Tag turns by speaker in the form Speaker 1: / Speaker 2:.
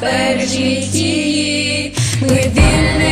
Speaker 1: бережіть її, ми вільні.